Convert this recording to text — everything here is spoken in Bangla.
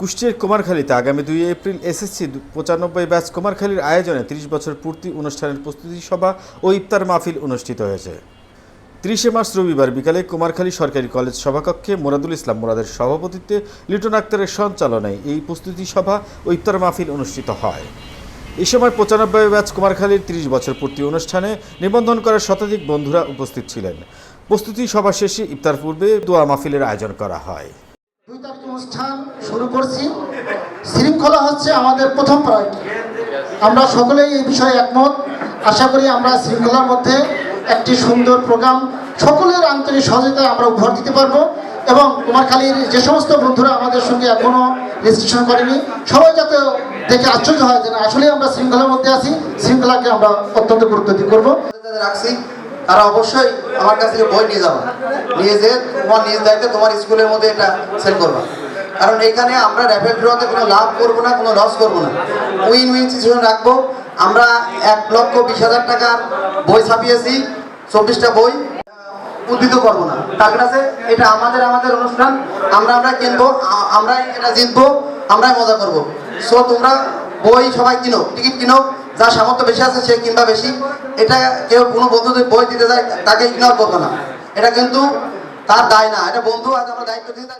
কুষ্টিয়ার কুমারখালীতে আগামী দুই এপ্রিল এসএসসি পঁচানব্বই ব্যাচ কুমারখালীর আয়োজনে তিরিশ বছর পূর্তি অনুষ্ঠানের প্রস্তুতি সভা ও ইফতার মাহফিল অনুষ্ঠিত হয়েছে। তিরিশে মার্চ রবিবার বিকালে কুমারখালী সরকারি কলেজ সভাকক্ষে মোরাদুল ইসলাম মোরাদের সভাপতিত্বে লিটন আক্তারের সঞ্চালনায় এই প্রস্তুতি সভা ও ইফতার মাহফিল অনুষ্ঠিত হয়। এই সময় পঁচানব্বই ব্যাচ কুমারখালীর তিরিশ বছর পূর্তি অনুষ্ঠানে নিবন্ধন করা শতাধিক বন্ধুরা উপস্থিত ছিলেন। প্রস্তুতি সভা শেষে ইফতার পূর্বে দোয়া মাহফিলের আয়োজন করা হয়। অনুষ্ঠান শুরু করছি। শৃঙ্খলা হচ্ছে আমাদের প্রথম প্রায়োরিটি আমরা সকলেই এই বিষয়ে একমত। আশা করি আমরা শৃঙ্খলার মধ্যে একটি সুন্দর প্রোগ্রাম সকলের আন্তরিক সহযোগিতায় আমরা উপহার দিতে পারব এবং কুমারখালীর যে সমস্ত বন্ধুরা আমাদের সঙ্গে এখনও রেজিস্ট্রেশন করেনি, সবাই যাতে দেখে আশ্চর্য হয় যে আসলে আমরা শৃঙ্খলার মধ্যে আছি, শৃঙ্খলাকে আমরা অত্যন্ত গুরুত্ব দিয়ে করব। রাখছি। তারা অবশ্যই আমার কাছ থেকে বই নিয়ে যাবা। নিয়ে যেয়ে তোমার নিজ দায়িত্বে তোমার স্কুলের মধ্যে এটা সেল করবা। কারণ এখানে আমরা র্যাপিড ড্রতে কোনো লাভ করব না, কোনো লস করব না। উইন উইন সিচুয়েশন রাখব। আমরা এক লক্ষ বিশ হাজার টাকার বই ছাপিয়েছি, চব্বিশটা বই উদ্ভিদ করব না। টার্গেট আছে, এটা আমাদের আমাদের অনুষ্ঠান। আমরা আমরা কিনবো, আ- আমরাই এটা জিতবো, আমরাই মজা করব। সো তোমরা বই সবাই কিনো, টিকিট কিনো। যার সামর্থ্য বেশি আছে সে কিংবা বেশি। এটা কেউ কোনো বন্ধু যদি বই দিতে যায়, তাকে ইগনোর করব না। এটা কিন্তু তার দায় না। এটা বন্ধু, আজ আমরা দায়িত্ব দিতে